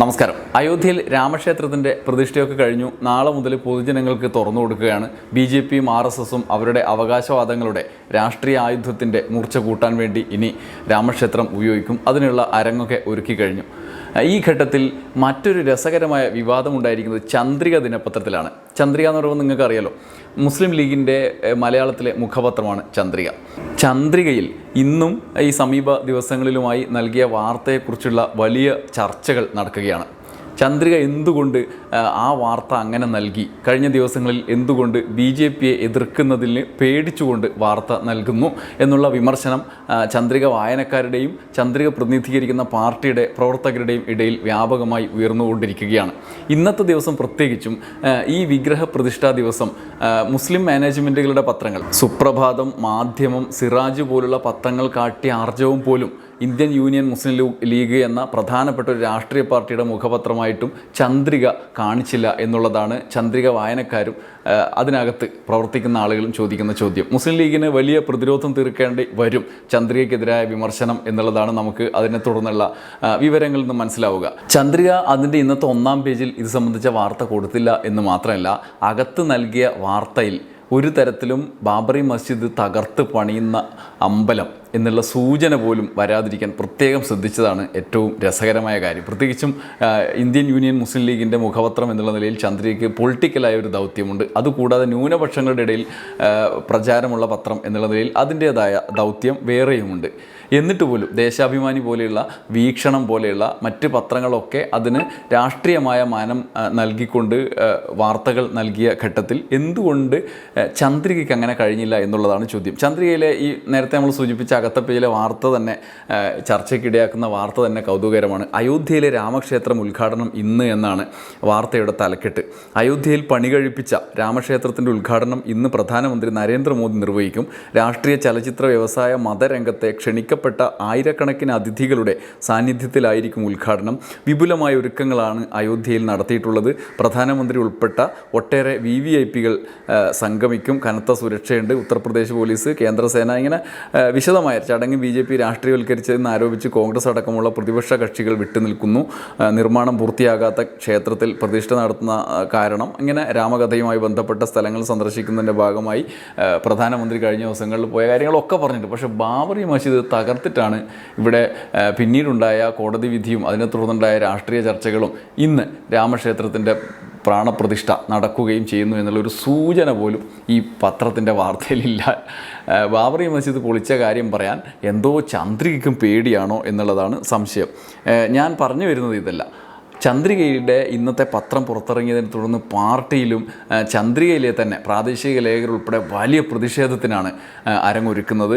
നമസ്കാരം. അയോധ്യയിൽ രാമക്ഷേത്രത്തിന്റെ പ്രതിഷ്ഠയൊക്കെ കഴിഞ്ഞു. നാളെ മുതൽ പൊതുജനങ്ങൾക്ക് തുറന്നു കൊടുക്കുകയാണ്. ബി ജെ പിയും ആർ എസ് എസും അവരുടെ അവകാശവാദങ്ങളുടെ രാഷ്ട്രീയ ആയുധത്തിന്റെ മൂർച്ച കൂട്ടാൻ വേണ്ടി ഇനി രാമക്ഷേത്രം ഉപയോഗിക്കും. അതിനുള്ള അരങ്ങൊക്കെ ഒരുക്കി കഴിഞ്ഞു. ഈ ഘട്ടത്തിൽ മറ്റൊരു രസകരമായ വിവാദം വിവാദമുണ്ടായിരിക്കുന്നത് ചന്ദ്രിക ദിനപത്രത്തിലാണ്. ചന്ദ്രിക എന്ന് പറയുമ്പോൾ നിങ്ങൾക്ക് അറിയാലോ മുസ്ലിം ലീഗിന്റെ മലയാളത്തിലെ മുഖപത്രമാണ് ചന്ദ്രിക. ചന്ദ്രികയിൽ ഇന്നും ഈ സമീപ ദിവസങ്ങളിലുമായി നൽകിയ വാർത്തയെക്കുറിച്ചുള്ള വലിയ ചർച്ചകൾ നടക്കുകയാണ്. ചന്ദ്രിക എന്തുകൊണ്ട് ആ, വാർത്ത അങ്ങനെ നൽകി? കഴിഞ്ഞ ദിവസങ്ങളിൽ എന്തുകൊണ്ട് ബി ജെ പിയെ എതിർക്കുന്നതിന് പേടിച്ചുകൊണ്ട് വാർത്ത നൽകുന്നു എന്നുള്ള വിമർശനം ചന്ദ്രിക വായനക്കാരുടെയും ചന്ദ്രിക പ്രതിനിധീകരിക്കുന്ന പാർട്ടിയുടെ പ്രവർത്തകരുടെയും ഇടയിൽ വ്യാപകമായി ഉയർന്നുകൊണ്ടിരിക്കുകയാണ്. ഇന്നത്തെ ദിവസം പ്രത്യേകിച്ചും ഈ വിഗ്രഹ പ്രതിഷ്ഠാ ദിവസം മുസ്ലിം മാനേജ്മെന്റുകളുടെ പത്രങ്ങൾ സുപ്രഭാതം മാധ്യമം സിറാജ് പോലുള്ള പത്രങ്ങൾ കാട്ടിയ ആർജവും പോലും ഇന്ത്യൻ യൂണിയൻ മുസ്ലിം ലീഗ് എന്ന പ്രധാനപ്പെട്ട ഒരു രാഷ്ട്രീയ പാർട്ടിയുടെ മുഖപത്രമായിട്ടും ചന്ദ്രിക കാണിച്ചില്ല എന്നുള്ളതാണ് ചന്ദ്രിക വായനക്കാരും അതിനകത്ത് പ്രവർത്തിക്കുന്ന ആളുകളും ചോദിക്കുന്ന ചോദ്യം. മുസ്ലിം ലീഗിന് വലിയ പ്രതിരോധം തീർക്കേണ്ടി വരും ചന്ദ്രികയ്ക്കെതിരായ വിമർശനം എന്നുള്ളതാണ് നമുക്ക് അതിനെ തുടർന്നുള്ള വിവരങ്ങളിൽ നിന്ന് മനസ്സിലാവുക. ചന്ദ്രിക അതിന്റെ ഇന്നത്തെ ഒന്നാം പേജിൽ ഇത് സംബന്ധിച്ച വാർത്ത കൊടുത്തില്ല എന്ന് മാത്രമല്ല അകത്ത് നൽകിയ വാർത്തയിൽ ഒരു തരത്തിലും ബാബറി മസ്ജിദ് തകർത്ത് പണിയുന്ന അമ്പലം എന്നുള്ള സൂചന പോലും വരാതിരിക്കാൻ പ്രത്യേകം ശ്രദ്ധിച്ചതാണ് ഏറ്റവും രസകരമായ കാര്യം. പ്രത്യേകിച്ചും ഇന്ത്യൻ യൂണിയൻ മുസ്ലിം ലീഗിന്റെ മുഖപത്രം എന്നുള്ള നിലയിൽ ചന്ദ്രയ്ക്ക് പൊളിറ്റിക്കലായ ഒരു ദൗത്യമുണ്ട്. അതുകൂടാതെ ന്യൂനപക്ഷങ്ങളുടെ ഇടയിൽ പ്രചാരമുള്ള പത്രം എന്നുള്ള നിലയിൽ അതിന്റേതായ ദൗത്യം വേറെയുമുണ്ട്. എന്നിട്ട് പോലും ദേശാഭിമാനി പോലെയുള്ള വീക്ഷണം പോലെയുള്ള മറ്റ് പത്രങ്ങളൊക്കെ അതിന് രാഷ്ട്രീയമായ മാനം നൽകിക്കൊണ്ട് വാർത്തകൾ നൽകിയ ഘട്ടത്തിൽ എന്തുകൊണ്ട് ചന്ദ്രികയ്ക്ക് അങ്ങനെ കഴിഞ്ഞില്ല എന്നുള്ളതാണ് ചോദ്യം. ചന്ദ്രികയിലെ ഈ നേരത്തെ നമ്മൾ സൂചിപ്പിച്ച അകത്ത പേജിലെ വാർത്ത തന്നെ ചർച്ചയ്ക്കിടയാക്കുന്ന വാർത്ത തന്നെ കൗതുകകരമാണ്. അയോധ്യയിലെ രാമക്ഷേത്രം ഉദ്ഘാടനം ഇന്ന് എന്നാണ് വാർത്തയുടെ തലക്കെട്ട്. അയോധ്യയിൽ പണി കഴിപ്പിച്ച രാമക്ഷേത്രത്തിന്റെ ഉദ്ഘാടനം ഇന്ന് പ്രധാനമന്ത്രി നരേന്ദ്രമോദി നിർവഹിക്കും. രാഷ്ട്രീയ ചലച്ചിത്ര വ്യവസായ മതരംഗത്തെ ക്ഷണിക്കപ്പെട്ട ആയിരക്കണക്കിന് അതിഥികളുടെ സാന്നിധ്യത്തിലായിരിക്കും ഉദ്ഘാടനം. വിപുലമായ ഒരുക്കങ്ങളാണ് അയോധ്യയിൽ നടത്തിയിട്ടുള്ളത്. പ്രധാനമന്ത്രി ഉൾപ്പെട്ട ഒട്ടേറെ വി വി ഐ പികൾ സംഗമിക്കും. കനത്ത സുരക്ഷയുണ്ട്. ഉത്തർപ്രദേശ് പോലീസ് കേന്ദ്രസേന ഇങ്ങനെ ആ, വിശദമായ ചടങ്ങ് ബി ജെ പി രാഷ്ട്രീയവൽക്കരിച്ചതെന്ന് ആരോപിച്ച് കോൺഗ്രസ് അടക്കമുള്ള പ്രതിപക്ഷ കക്ഷികൾ വിട്ടുനിൽക്കുന്നു നിർമ്മാണം പൂർത്തിയാകാത്ത ക്ഷേത്രത്തിൽ പ്രതിഷ്ഠ നടത്തുന്ന കാരണം ഇങ്ങനെ രാമകഥയുമായി ബന്ധപ്പെട്ട സ്ഥലങ്ങൾ സന്ദർശിക്കുന്നതിന്റെ ഭാഗമായി പ്രധാനമന്ത്രി കഴിഞ്ഞ ദിവസങ്ങളിൽ പോയ കാര്യങ്ങളൊക്കെ പറഞ്ഞിട്ടുണ്ട്. പക്ഷേ ബാബറി മസ്ജിദ് തകർത്തിട്ടാണ് ഇവിടെ പിന്നീടുണ്ടായ കോടതി വിധിയും അതിനെ തുടർന്നുണ്ടായ രാഷ്ട്രീയ ചർച്ചകളും ഇന്ന് രാമക്ഷേത്രത്തിന്റെ പ്രാണപ്രതിഷ്ഠ നടക്കുകയും ചെയ്യുന്നു എന്നുള്ളൊരു സൂചന പോലും ഈ പത്രത്തിന്റെ വാർത്തയിലില്ല. ബാബറി മസ്ജിദ് പൊളിച്ച കാര്യം പറയാൻ എന്തോ ചന്ദ്രികയ്ക്കും പേടിയാണോ എന്നുള്ളതാണ് സംശയം. ഞാൻ പറഞ്ഞു വരുന്നത് ഇതല്ല. ചന്ദ്രികയുടെ ഇന്നത്തെ പത്രം പുറത്തിറങ്ങിയതിനെ തുടർന്ന് പാർട്ടിയിലും ചന്ദ്രികയിലെ തന്നെ പ്രാദേശിക ലേഖകർ ഉൾപ്പെടെ വലിയ പ്രതിഷേധത്തിനാണ് അരങ്ങൊരുക്കുന്നത്.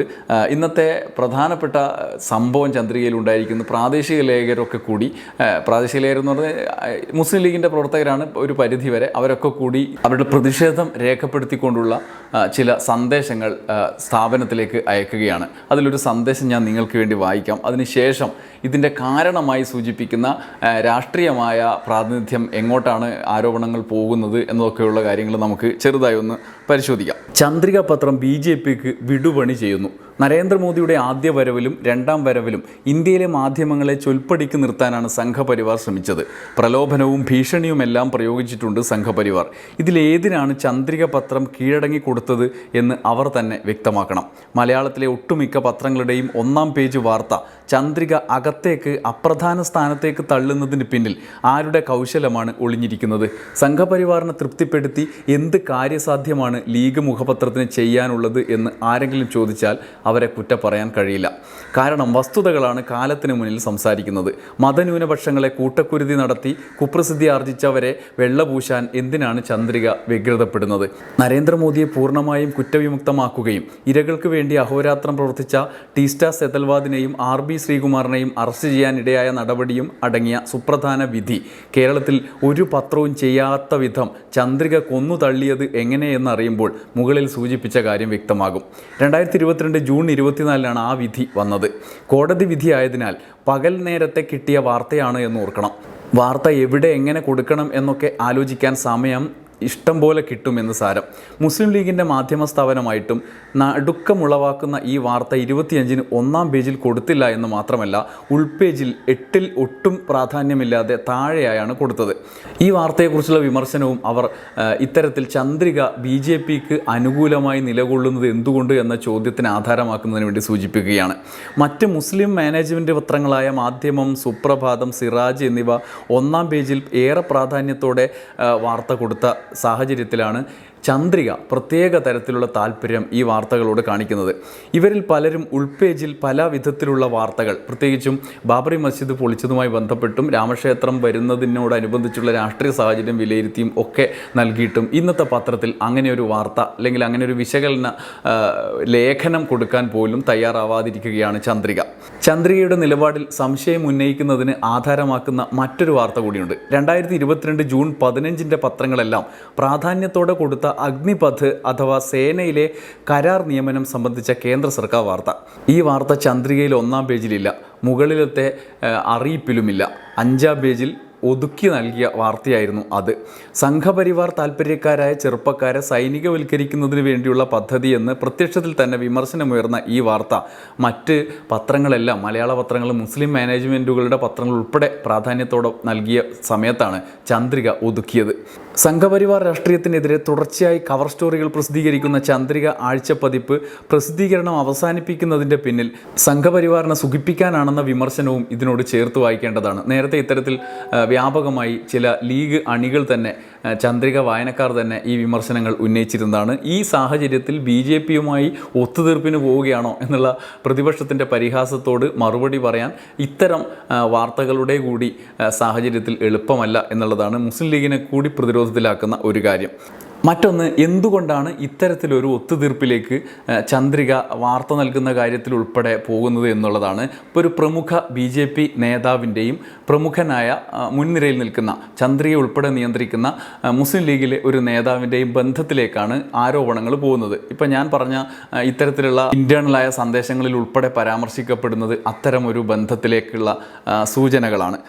ഇന്നത്തെ പ്രധാനപ്പെട്ട സംഭവം ചന്ദ്രികയിൽ ഉണ്ടായിരിക്കുന്നു. പ്രാദേശിക ലേഖകരൊക്കെ കൂടി പ്രാദേശിക ലേഖകർ എന്ന് പറഞ്ഞാൽ മുസ്ലിം ലീഗിന്റെ പ്രവർത്തകരാണ് ഒരു പരിധി വരെ അവരൊക്കെ കൂടി അവരുടെ പ്രതിഷേധം രേഖപ്പെടുത്തിക്കൊണ്ടുള്ള ചില സന്ദേശങ്ങൾ സ്ഥാപനത്തിലേക്ക് അയക്കുകയാണ്. അതിലൊരു സന്ദേശം ഞാൻ നിങ്ങൾക്ക് വേണ്ടി വായിക്കാം. അതിനുശേഷം ഇതിന്റെ കാരണമായി സൂചിപ്പിക്കുന്ന ആ, രാഷ്ട്രീയമായ പ്രാതിനിധ്യം എങ്ങോട്ടാണ് ആരോപണങ്ങൾ പോകുന്നത് എന്നതൊക്കെയുള്ള കാര്യങ്ങൾ നമുക്ക് ചെറുതായി ഒന്ന് പരിശോധിക്കാം. ചന്ദ്രിക പത്രം ബി ജെ പിക്ക് വിടുപണി ചെയ്യുന്നു. നരേന്ദ്രമോദിയുടെ ആദ്യ വരവിലും രണ്ടാം വരവിലും ഇന്ത്യയിലെ മാധ്യമങ്ങളെ ചൊൽപ്പടിക്ക് നിർത്താനാണ് സംഘപരിവാർ ശ്രമിച്ചത്. പ്രലോഭനവും ഭീഷണിയുമെല്ലാം പ്രയോഗിച്ചിട്ടുണ്ട് സംഘപരിവാർ. ഇതിലേതിനാണ് ചന്ദ്രിക പത്രം കീഴടങ്ങി കൊടുത്തത് എന്ന് അവർ തന്നെ വ്യക്തമാക്കണം. മലയാളത്തിലെ ഒട്ടുമിക്ക പത്രങ്ങളുടെയും ഒന്നാം പേജ് വാർത്ത ചന്ദ്രിക അകത്തേക്ക് അപ്രധാന സ്ഥാനത്തേക്ക് തള്ളുന്നതിന് പിന്നിൽ ആരുടെ കൗശലമാണ് ഒളിഞ്ഞിരിക്കുന്നത്? സംഘപരിവാറിനെ തൃപ്തിപ്പെടുത്തി എന്ത് കാര്യസാധ്യമാണ് ലീഗ് മുഖപത്രത്തിന് ചെയ്യാനുള്ളത് എന്ന് ആരെങ്കിലും ചോദിച്ചാൽ അവരെ കുറ്റ പറയാൻ കഴിയില്ല. കാരണം വസ്തുതകളാണ് കാലത്തിന് മുന്നിൽ സംസാരിക്കുന്നത്. മതന്യൂനപക്ഷങ്ങളെ കൂട്ടക്കുരുതി നടത്തി കുപ്രസിദ്ധി ആർജിച്ചവരെ വെള്ളപൂശാൻ എന്തിനാണ് ചന്ദ്രിക വ്യഗ്രതപ്പെടുന്നത്? നരേന്ദ്രമോദിയെ പൂർണമായും കുറ്റവിമുക്തമാക്കുകയും ഇരകൾക്ക് വേണ്ടി അഹോരാത്രം പ്രവർത്തിച്ച ടീസ്റ്റ സെതൽവാദിനെയും ആർ ബി ശ്രീകുമാറിനെയും അറസ്റ്റ് ചെയ്യാനിടയായ നടപടിയും അടങ്ങിയ സുപ്രധാന വിധി. കേരളത്തിൽ ഒരു പത്രവും ചെയ്യാത്ത വിധം ചന്ദ്രിക കൊന്നു തള്ളിയത് എങ്ങനെയെന്നറിയുമ്പോൾ മുകളിൽ സൂചിപ്പിച്ച കാര്യം വ്യക്തമാകും. രണ്ടായിരത്തി ഇരുപത്തിരണ്ട് ജൂൺ ഇരുപത്തിനാലിനാണ് ആ വിധി വന്നത്. കോടതി വിധിയായതിനാൽ പകൽ നേരത്തെ കിട്ടിയ വാർത്തയാണ് എന്ന് ഓർക്കണം. വാർത്ത എവിടെ എങ്ങനെ കൊടുക്കണം എന്നൊക്കെ ആലോചിക്കാൻ സമയം ഇഷ്ടം പോലെ കിട്ടുമെന്ന് സാരം. മുസ്ലിം ലീഗിന്റെ മാധ്യമ സ്ഥാപനമായിട്ടും നടുക്കമുളവാക്കുന്ന ഈ വാർത്ത ഇരുപത്തിയഞ്ചിന് ഒന്നാം പേജിൽ കൊടുത്തില്ല എന്ന് മാത്രമല്ല ഉൾപേജിൽ എട്ടിൽ ഒട്ടും പ്രാധാന്യമില്ലാതെ താഴെയായാണ് കൊടുത്തത്. ഈ വാർത്തയെക്കുറിച്ചുള്ള വിമർശനവും അവർ ഇത്തരത്തിൽ ചന്ദ്രിക ബി ജെ പിക്ക് അനുകൂലമായി നിലകൊള്ളുന്നത് എന്തുകൊണ്ട് എന്ന ചോദ്യത്തിന് ആധാരമാക്കുന്നതിന് വേണ്ടി സൂചിപ്പിക്കുകയാണ്. മറ്റ് മുസ്ലിം മാനേജ്മെന്റ് പത്രങ്ങളായ മാധ്യമം സുപ്രഭാതം സിറാജ് എന്നിവ ഒന്നാം പേജിൽ ഏറെ പ്രാധാന്യത്തോടെ വാർത്ത കൊടുത്ത സാഹചര്യത്തിലാണ് ചന്ദ്രിക പ്രത്യേക തരത്തിലുള്ള താല്പര്യം ഈ വാർത്തകളോട് കാണിക്കുന്നത്. ഇവരിൽ പലരും ഉൾപേജിൽ പല വിധത്തിലുള്ള വാർത്തകൾ പ്രത്യേകിച്ചും ബാബറി മസ്ജിദ് പൊളിച്ചതുമായി ബന്ധപ്പെട്ടും രാമക്ഷേത്രം വരുന്നതിനോടനുബന്ധിച്ചുള്ള രാഷ്ട്രീയ സാഹചര്യം വിലയിരുത്തിയും ഒക്കെ നൽകിയിട്ടും ഇന്നത്തെ പത്രത്തിൽ അങ്ങനെ ഒരു വാർത്ത അല്ലെങ്കിൽ അങ്ങനെ ഒരു വിശകലന ലേഖനം കൊടുക്കാൻ പോലും തയ്യാറാവാതിരിക്കുകയാണ് ചന്ദ്രിക. ചന്ദ്രികയുടെ നിലപാടിൽ സംശയം ഉന്നയിക്കുന്നതിന് ആധാരമാക്കുന്ന മറ്റൊരു വാർത്ത കൂടിയുണ്ട്. രണ്ടായിരത്തി ഇരുപത്തിരണ്ട് ജൂൺ പതിനഞ്ചിന്റെ പത്രങ്ങളെല്ലാം പ്രാധാന്യത്തോടെ കൊടുത്ത അഗ്നിപഥ് അഥവാ സേനയിലെ കരാർ നിയമനം സംബന്ധിച്ച കേന്ദ്ര സർക്കാർ വാർത്ത. ഈ വാർത്ത ചന്ദ്രികയിൽ ഒന്നാം പേജിലില്ല. മുകളിലത്തെ അറിയിപ്പിലുമില്ല. അഞ്ചാം പേജിൽ ഒതുക്കി നൽകിയ വാർത്തയായിരുന്നു അത്. സംഘപരിവാർ താല്പര്യക്കാരായ ചെറുപ്പക്കാരെ സൈനികവൽക്കരിക്കുന്നതിന് വേണ്ടിയുള്ള പദ്ധതി എന്ന് പ്രത്യക്ഷത്തിൽ തന്നെ വിമർശനമുയർന്ന ഈ വാർത്ത മറ്റ് പത്രങ്ങളെല്ലാം മലയാള പത്രങ്ങൾ മുസ്ലിം മാനേജ്മെന്റുകളുടെ പത്രങ്ങൾ ഉൾപ്പെടെ പ്രാധാന്യത്തോടെ നൽകിയ സമയത്താണ് ചന്ദ്രിക ഒതുക്കിയത്. സംഘപരിവാർ രാഷ്ട്രീയത്തിനെതിരെ തുടർച്ചയായി കവർ സ്റ്റോറികൾ പ്രസിദ്ധീകരിക്കുന്ന ചന്ദ്രിക ആഴ്ചപ്പതിപ്പ് പ്രസിദ്ധീകരണം അവസാനിപ്പിക്കുന്നതിന്റെ പിന്നിൽ സംഘപരിവാറിനെ സുഖിപ്പിക്കാനാണെന്ന വിമർശനവും ഇതിനോട് ചേർത്ത് വായിക്കേണ്ടതാണ്. നേരത്തെ ഇത്തരത്തിൽ വ്യാപകമായി ചില ലീഗ് അണികൾ തന്നെ ചന്ദ്രിക വായനക്കാർ തന്നെ ഈ വിമർശനങ്ങൾ ഉന്നയിച്ചിരുന്നതാണ്. ഈ സാഹചര്യത്തിൽ ബി ജെ പിയുമായി ഒത്തുതീർപ്പിന് പോവുകയാണോ എന്നുള്ള പ്രതിപക്ഷത്തിന്റെ പരിഹാസത്തോട് മറുപടി പറയാൻ ഇത്തരം വാർത്തകളുടെ കൂടി സാഹചര്യത്തിൽ എളുപ്പമല്ല എന്നുള്ളതാണ് മുസ്ലിം ലീഗിനെ കൂടി പ്രതിരോധത്തിലാക്കുന്ന ഒരു കാര്യം. മറ്റൊന്ന് എന്തുകൊണ്ടാണ് ഇത്തരത്തിലൊരു ഒത്തുതീർപ്പിലേക്ക് ചന്ദ്രിക വാർത്ത നൽകുന്ന കാര്യത്തിൽ ഉൾപ്പെടെ പോകുന്നത് എന്നുള്ളതാണ്. ഇപ്പോൾ ഒരു പ്രമുഖ ബി ജെ പി നേതാവിന്റെയും പ്രമുഖനായ മുൻനിരയിൽ നിൽക്കുന്ന ചന്ദ്രിക ഉൾപ്പെടെ നിയന്ത്രിക്കുന്ന മുസ്ലിം ലീഗിലെ ഒരു നേതാവിന്റെയും ബന്ധത്തിലേക്കാണ് ആരോപണങ്ങൾ പോകുന്നത്. ഇപ്പം ഞാൻ പറഞ്ഞ ഇത്തരത്തിലുള്ള ഇന്റേണലായ സന്ദേശങ്ങളിൽ ഉൾപ്പെടെ പരാമർശിക്കപ്പെടുന്നത് അത്തരമൊരു ബന്ധത്തിലേക്കുള്ള സൂചനകളാണ്.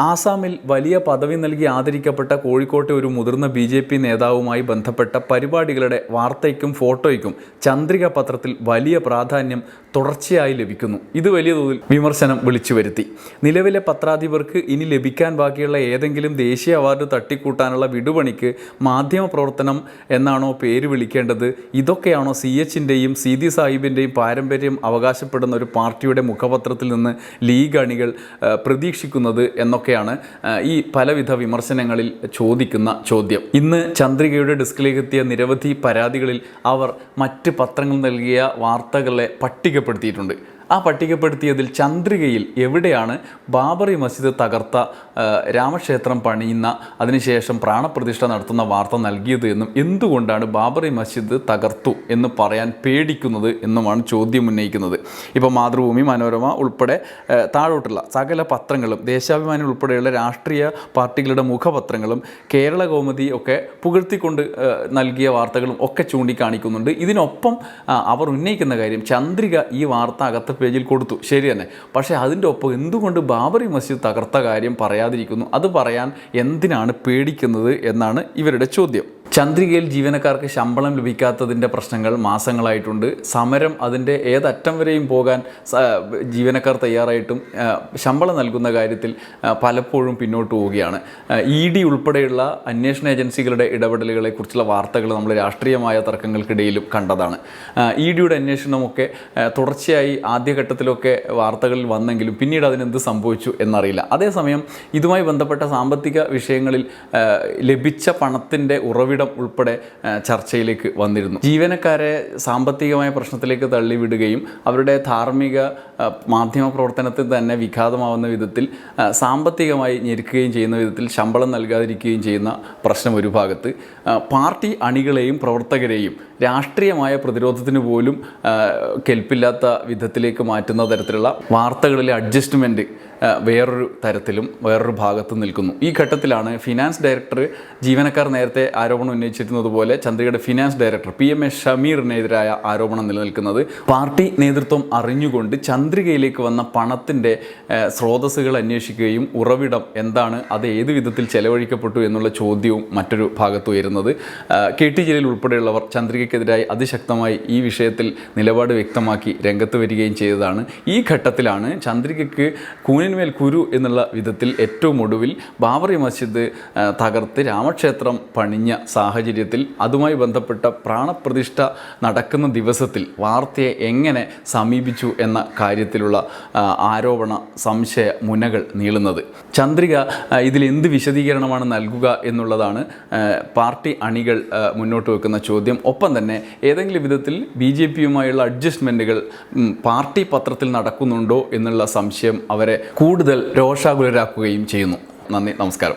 ആസാമിൽ വലിയ പദവി നൽകി ആദരിക്കപ്പെട്ട കോഴിക്കോട്ടെ ഒരു മുതിർന്ന ബി ജെ പി നേതാവുമായി ബന്ധപ്പെട്ട പരിപാടികളുടെ വാർത്തയ്ക്കും ഫോട്ടോയ്ക്കും ചന്ദ്രിക പത്രത്തിൽ വലിയ പ്രാധാന്യം തുടർച്ചയായി ലഭിക്കുന്നു. ഇത് വലിയ തോതിൽ വിമർശനം വിളിച്ചു വരുത്തി. നിലവിലെ പത്രാധിപർക്ക് ഇനി ലഭിക്കാൻ ബാക്കിയുള്ള ഏതെങ്കിലും ദേശീയ അവാർഡ് തട്ടിക്കൂട്ടാനുള്ള വിടുപണിക്ക് മാധ്യമ പ്രവർത്തനം എന്നാണോ പേര് വിളിക്കേണ്ടത്? ഇതൊക്കെയാണോ സി എച്ചിന്റെയും സി ദി സാഹിബിന്റെയും പാരമ്പര്യം അവകാശപ്പെടുന്ന ഒരു പാർട്ടിയുടെ മുഖപത്രത്തിൽ നിന്ന് ലീഗ് അണികൾ പ്രതീക്ഷിക്കുന്നത് എന്നൊക്കെയാണ് ഈ പലവിധ വിമർശനങ്ങളിൽ ചോദിക്കുന്ന ചോദ്യം. ഇന്ന് ചന്ദ്രികയുടെ ഡെസ്കിലേക്ക് എത്തിയ നിരവധി പരാതികളിൽ അവർ മറ്റ് പത്രങ്ങൾ നൽകിയ വാർത്തകളെ പട്ടികപ്പെടുത്തിയിട്ടുണ്ട് ആ പട്ടികപ്പെടുത്തിയതിൽ ചന്ദ്രികയിൽ എവിടെയാണ് ബാബറി മസ്ജിദ് തകർത്ത രാമക്ഷേത്രം പണിയുന്ന അതിനുശേഷം പ്രാണപ്രതിഷ്ഠ നടത്തുന്ന വാർത്ത നൽകിയത് എന്നും എന്തുകൊണ്ടാണ് ബാബറി മസ്ജിദ് തകർത്തു എന്ന് പറയാൻ പേടിക്കുന്നത് എന്നുമാണ് ചോദ്യം ഉന്നയിക്കുന്നത്. ഇപ്പോൾ മാതൃഭൂമി മനോരമ ഉൾപ്പെടെ താഴോട്ടുള്ള സകല പത്രങ്ങളും ദേശാഭിമാനി ഉൾപ്പെടെയുള്ള രാഷ്ട്രീയ പാർട്ടികളുടെ മുഖപത്രങ്ങളും കേരള കൗമുദി ഒക്കെ പുകഴ്ത്തിക്കൊണ്ട് നൽകിയ വാർത്തകളും ഒക്കെ ചൂണ്ടിക്കാണിക്കുന്നുണ്ട്. ഇതിനൊപ്പം അവർ ഉന്നയിക്കുന്ന കാര്യം ചന്ദ്രിക ഈ വാർത്ത അകത്ത പേജിൽ കൊടുത്തു. ശരി തന്നെ. പക്ഷേ അതിന്റെ ഒപ്പം എന്തുകൊണ്ട് ബാബറി മസ്ജിദ് തകർത്ത കാര്യം പറയാതിരിക്കുന്നു? അത് പറയാൻ എന്തിനാണ് പേടിക്കുന്നത് എന്നാണ് ഇവരുടെ ചോദ്യം. ചന്ദ്രികയിൽ ജീവനക്കാർക്ക് ശമ്പളം ലഭിക്കാത്തതിന്റെ പ്രശ്നങ്ങൾ മാസങ്ങളായിട്ടുണ്ട്. സമരം അതിന്റെ ഏതറ്റം വരെയും പോകാൻ ജീവനക്കാർ തയ്യാറായിട്ടും ശമ്പളം നൽകുന്ന കാര്യത്തിൽ പലപ്പോഴും പിന്നോട്ട് പോവുകയാണ്. ഇ ഡി ഉൾപ്പെടെയുള്ള അന്വേഷണ ഏജൻസികളുടെ ഇടപെടലുകളെക്കുറിച്ചുള്ള വാർത്തകൾ നമ്മൾ രാഷ്ട്രീയമായ തർക്കങ്ങൾക്കിടയിലും കണ്ടതാണ്. ഇ ഡിയുടെ അന്വേഷണമൊക്കെ തുടർച്ചയായി ആദ്യഘട്ടത്തിലൊക്കെ വാർത്തകളിൽ വന്നെങ്കിലും പിന്നീട് അതിനെന്ത് സംഭവിച്ചു എന്നറിയില്ല. അതേസമയം ഇതുമായി ബന്ധപ്പെട്ട സാമ്പത്തിക വിഷയങ്ങളിൽ ലഭിച്ച പണത്തിന്റെ ഉറവിടം ഉൾപ്പെടെ ചർച്ചയിലേക്ക് വന്നിരുന്നു. ജീവനക്കാരെ സാമ്പത്തികമായ പ്രശ്നത്തിലേക്ക് തള്ളിവിടുകയും അവരുടെ ധാർമ്മിക മാധ്യമ പ്രവർത്തനത്തിൽ തന്നെ വിഘാതമാവുന്ന വിധത്തിൽ സാമ്പത്തികമായി ഞെരുക്കുകയും ചെയ്യുന്ന വിധത്തിൽ ശമ്പളം നൽകാതിരിക്കുകയും ചെയ്യുന്ന പ്രശ്നം ഒരു ഭാഗത്ത് പാർട്ടി അണികളെയും പ്രവർത്തകരെയും രാഷ്ട്രീയമായ പ്രതിരോധത്തിന് പോലും കെൽപ്പില്ലാത്ത വിധത്തിലേക്ക് മാറ്റുന്ന തരത്തിലുള്ള വാർത്തകളിലെ അഡ്ജസ്റ്റ്മെന്റ് വേറൊരു തരത്തിലും വേറൊരു ഭാഗത്തും നിൽക്കുന്നു. ഈ ഘട്ടത്തിലാണ് ഫിനാൻസ് ഡയറക്ടർ ജീവനക്കാർ നേരത്തെ ആരോപണം ഉന്നയിച്ചിരുന്നത് പോലെ ചന്ദ്രികയുടെ finance director P M A ഷമീറിനെതിരായ ആരോപണം നിലനിൽക്കുന്നത്. പാർട്ടി നേതൃത്വം അറിഞ്ഞുകൊണ്ട് ചന്ദ്രികയിലേക്ക് വന്ന പണത്തിന്റെ സ്രോതസ്സുകൾ അന്വേഷിക്കുകയും ഉറവിടം എന്താണ് അത് ഏത് വിധത്തിൽ ചെലവഴിക്കപ്പെട്ടു എന്നുള്ള ചോദ്യവും മറ്റൊരു ഭാഗത്ത് ഉയരുന്നത്. കെ ടി ജലീൽ ഉൾപ്പെടെയുള്ളവർ ചന്ദ്രികയ്ക്കെതിരായി അതിശക്തമായി ഈ വിഷയത്തിൽ നിലപാട് വ്യക്തമാക്കി രംഗത്ത് വരികയും ചെയ്തതാണ്. ഈ ഘട്ടത്തിലാണ് ചന്ദ്രികയ്ക്ക് കൂനിന്മേൽ കുരു എന്നുള്ള വിധത്തിൽ ഏറ്റവും ഒടുവിൽ ബാബറി മസ്ജിദ് തകർത്ത് രാമക്ഷേത്രം പണിഞ്ഞ സാഹചര്യത്തിൽ അതുമായി ബന്ധപ്പെട്ട പ്രാണപ്രതിഷ്ഠ നടക്കുന്ന ദിവസത്തിൽ വാർത്തയെ എങ്ങനെ സമീപിച്ചു എന്ന കാര്യത്തിലുള്ള ആരോപണ സംശയ മുനകൾ നീളുന്നത്. ചന്ദ്രിക ഇതിൽ എന്ത് വിശദീകരണമാണ് നൽകുക എന്നുള്ളതാണ് പാർട്ടി അണികൾ മുന്നോട്ട് വെക്കുന്ന ചോദ്യം. ഒപ്പം തന്നെ ഏതെങ്കിലും വിധത്തിൽ ബി ജെ പിയുമായുള്ള അഡ്ജസ്റ്റ്മെന്റുകൾ പാർട്ടി പത്രത്തിൽ നടക്കുന്നുണ്ടോ എന്നുള്ള സംശയം അവരെ കൂടുതൽ രോഷാകുലരാക്കുകയും ചെയ്യുന്നു. നന്ദി നമസ്കാരം.